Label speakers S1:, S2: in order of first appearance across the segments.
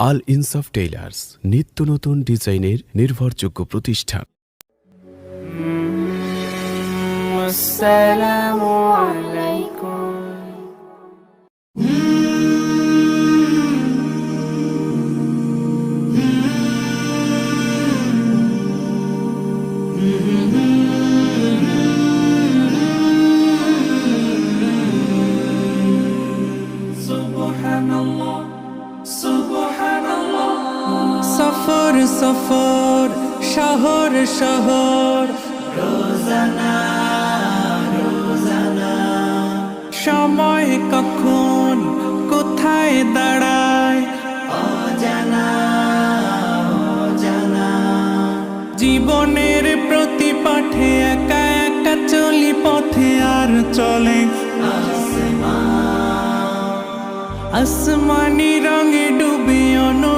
S1: আল ইনসফ tailors নিত্য নতুন ডিজাইনের নির্ভরযোগ্য প্রতিষ্ঠান।
S2: আসসালামু আলাইকুম।
S3: সফর শহর শহর। সময় কখন কোথায় দাঁড়ায়? জীবনের প্রতি পাঠে একা একা চলি পথে আর চলে। আসমানি। রঙে ডুবে অনুভবে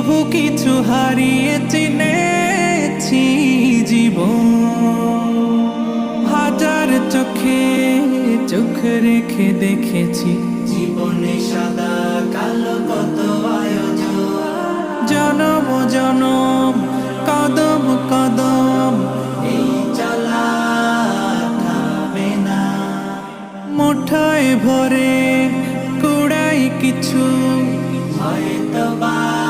S3: কভু কিছু হারিয়ে চিনেছি জীবন। হাজার চোখে চোখ রেখে দেখেছি।
S2: জীবনে সাদা কালো কত আয়োজন।
S3: জনম জনম কদম কদম।
S2: এই চলা থামে না।
S3: মুঠায় ভরে কুড়াই কিছু।
S2: হয়তো বা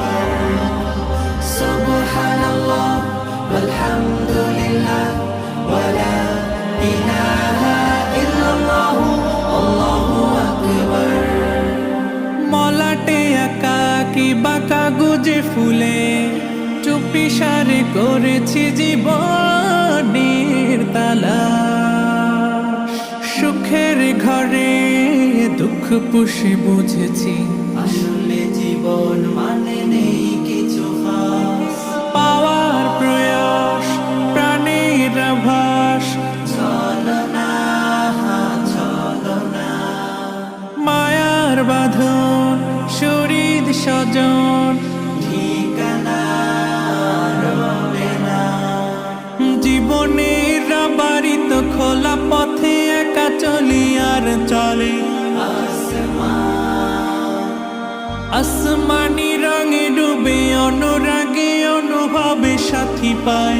S3: মলাটে একা কি বাঁকা ফুলে? চুপি সারে করেছি জীবনের তালা। সুখের ঘরে দুঃখ পুষে বুঝেছি,
S2: আসলে জীবন মানে নেই।
S3: বাঁধন, শরীর স্বজন
S2: ঠিকানা রবে না।
S3: জীবনের খোলা পথে একা চলি আর চলে। আসমানি রঙে ডুবে, অনুরাগে অনুভবে সাথী পাই